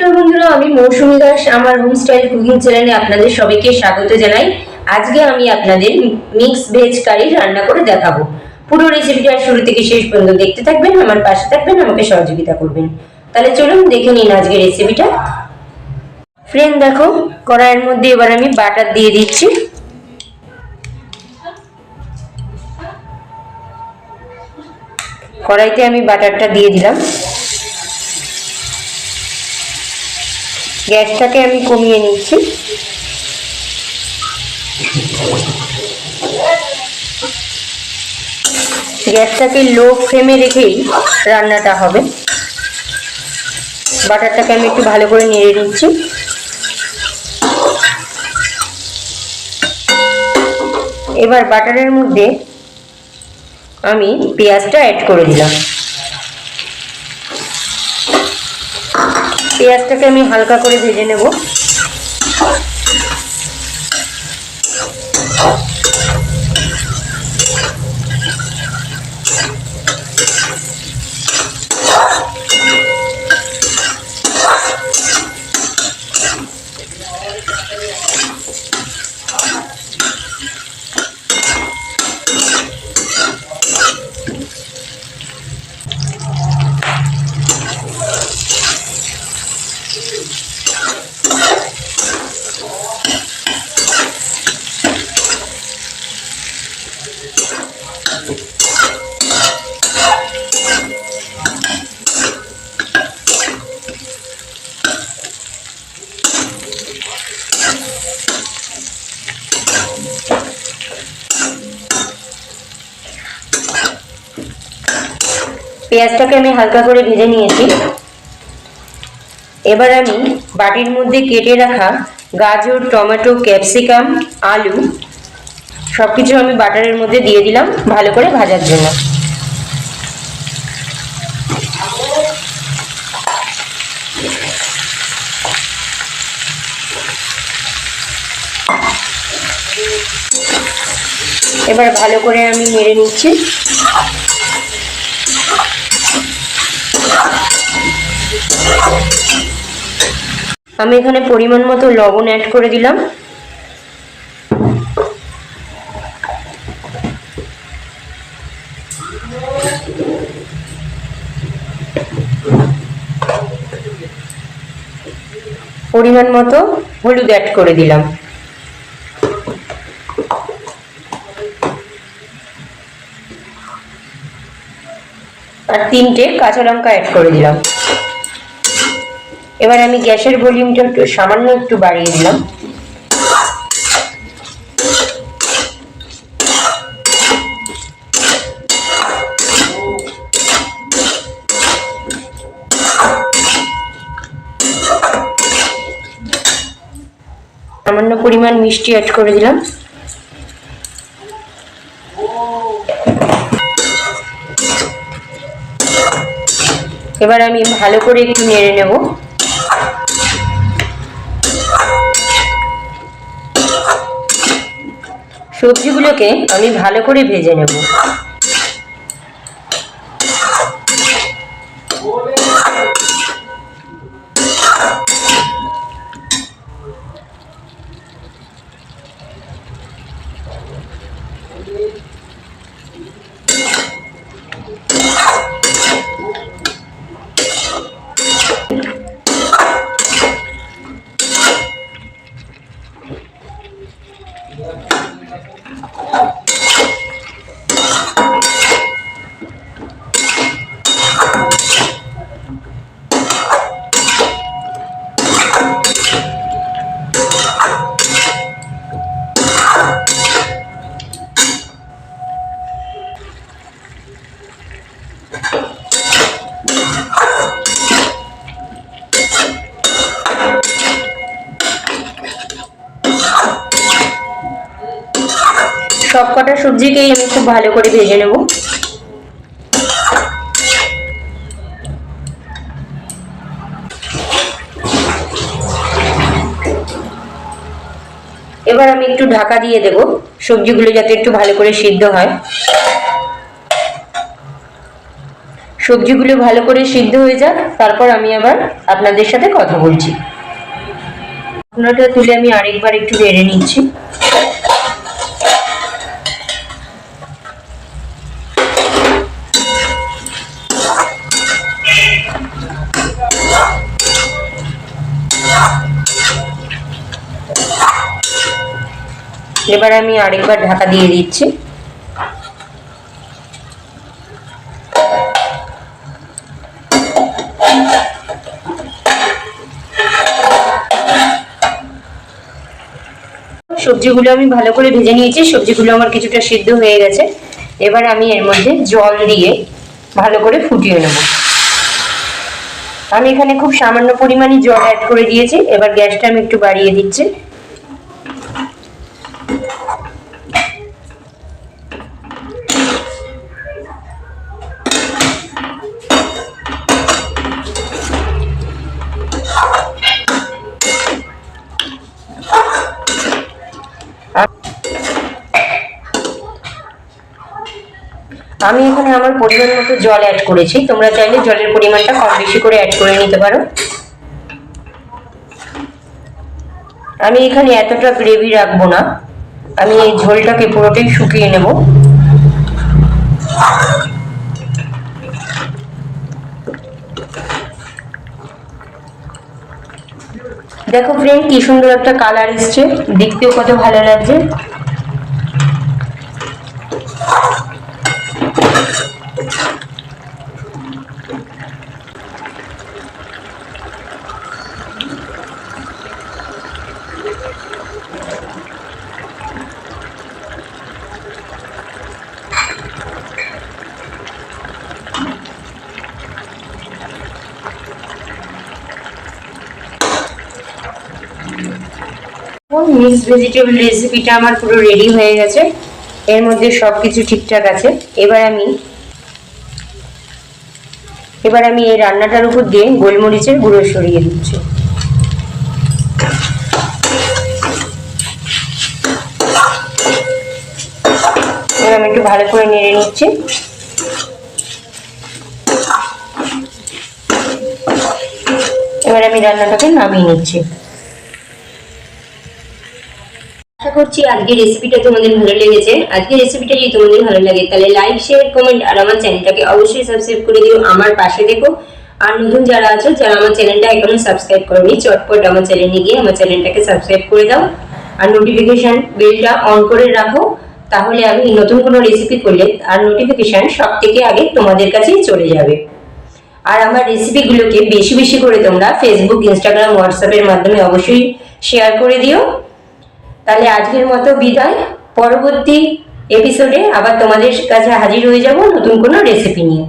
নমস্কার বন্ধুরা, আমি মৌসুমী দাস, আমার হোম স্টাইল কুকিং চ্যানেলে আপনাদের সবাইকে স্বাগত জানাই। আজকে আমি আপনাদের মিক্স ভেজ কারি রান্না করে দেখাবো। পুরো রেসিপিটা শুরু থেকে শেষ পর্যন্ত দেখতে থাকবেন, আমার পাশে থাকবেন, আমাকে সহযোগিতা করবেন। তাহলে চলুন দেখে নিন আজকে রেসিপিটা ফ্রেন্ড দেখো, কড়াইয়ের মধ্যে এবার আমি বাটার দিয়ে দিচ্ছি। কড়াইতে আমি বাটারটা দিয়ে দিলাম। গ্যাসটাকে আমি কমিয়ে নিচ্ছি। গ্যাসটাকে লো ফ্লেমে রেখেই রান্নাটা হবে। বাটারটাকে আমি একটু ভালো করে নেড়ে নিচ্ছি। এবার বাটারের মধ্যে আমি পেঁয়াজটা অ্যাড করে দিলাম। পেঁয়াজটাকে আমি হালকা করে ভেজে নেব। পেঁয়াজটাকে আমি হালকা করে ভেজে নিয়েছি। এবার আমি বাটির মধ্যে কেটে রাখা গাজর, টমেটো, ক্যাপসিকাম, আলু সব কিছু আমি বাটারের মধ্যে দিয়ে দিলাম ভালো করে ভাজার জন্য। এবার ভালো করে আমি নেড়ে নিচ্ছি। আমি এখানে পরিমাণ মতো লবণ অ্যাড করে দিলাম। পরিমাণ মতো হলুদ অ্যাড করে দিলাম। আর তিনটে কাঁচা লঙ্কা অ্যাড করে দিলাম। এবার আমি গ্যাসের ভলিউমটা একটু সামান্য একটু বাড়িয়ে দিলাম। সামান্য পরিমাণ মিষ্টি অ্যাড করে দিলাম। এবার আমি ভালো করে একটু নেড়ে নেব। সবজিগুলোকে আমি ভালো করে ভেজে নেব। Thank কটা সবজিকেই আমি খুব ভালো করে ভেজে নেব। এবার আমি একটু ঢাকা দিয়ে দেব, সবজিগুলো যাতে একটু ভালো করে সিদ্ধ হয়। সবজিগুলো ভালো করে সিদ্ধ হয়ে যাক, তারপর আমি আবার আপনাদের সাথে কথা বলছি। ঢাকনাটা তুলে আমি আরেকবার একটু নেড়ে নিচ্ছি। এবার আমি আরেকবার ঢাকা দিয়ে দিচ্ছি। সবজিগুলো আমি ভালো করে ভেজে নিয়েছি। সবজিগুলো আমার কিছুটা সিদ্ধ হয়ে গেছে। এবার আমি এর মধ্যে জল দিয়ে ভালো করে ফুটিয়ে নেব। আমি এখানে খুব সামান্য পরিমাণে জল অ্যাড করে দিয়েছি। এবার গ্যাসটা আমি একটু বাড়িয়ে দিচ্ছি। আমি এখানে আমার পরিমাণ মতো জল অ্যাড করেছি। তোমরা চাইলে জলের পরিমাণটা কম বেশি করে অ্যাড করে নিতে পারো। আমি এখানে এতটা গ্রেভি রাখব না। আমি এই ঝোলটাকে পুরোটাই শুকিয়ে নেব। দেখো ফ্রেন্ড কি সুন্দর একটা কালার এসছে। দেখতেও কত ভালো লাগছে। মিক্স ভেজিটেবল রেসিপিটা আমার পুরো রেডি হয়ে গেছে। এর মধ্যে সব কিছু ঠিকঠাক আছে। এবার আমি এবার আমি এই রান্নাটার উপর দিয়ে গোলমরিচের গুঁড়ো সরিয়ে দিচ্ছি। আমি একটু ভালো করে নেড়ে নিচ্ছি। এবার আমি রান্নাটাকে নামিয়ে নিচ্ছি। আশা করছি আজকের রেসিপিটা তোমাদের ভালো লেগেছে। আজকের রেসিপিটা যদি তোমাদের ভালো লাগে, তাহলে লাইক শেয়ার কমেন্ট আর আমার চ্যানেলটাকে অবশ্যই সাবস্ক্রাইব করে দিও। আমার পাশে দেখো। আর নতুন যারা আছো, যারা আমার চ্যানেলটা এখনও সাবস্ক্রাইব করোনি, চটপট আমার চ্যানেলে গিয়ে আমার চ্যানেলটাকে সাবস্ক্রাইব করে দাও। আর নোটিফিকেশন বেলটা অন করে রাখো। তাহলে আমি নতুন কোনো রেসিপি করলে আর নোটিফিকেশন সব থেকে আগে তোমাদের কাছেই চলে যাবে। আর আমার রেসিপিগুলোকে বেশি বেশি করে তোমরা ফেসবুক ইনস্টাগ্রাম হোয়াটসঅ্যাপের মাধ্যমে অবশ্যই শেয়ার করে দিও। তাহলে আজকের মতো বিদায়। পরবর্তী এপিসোডে আবার তোমাদের কাছে হাজির হয়ে যাব নতুন কোনো রেসিপি নিয়ে।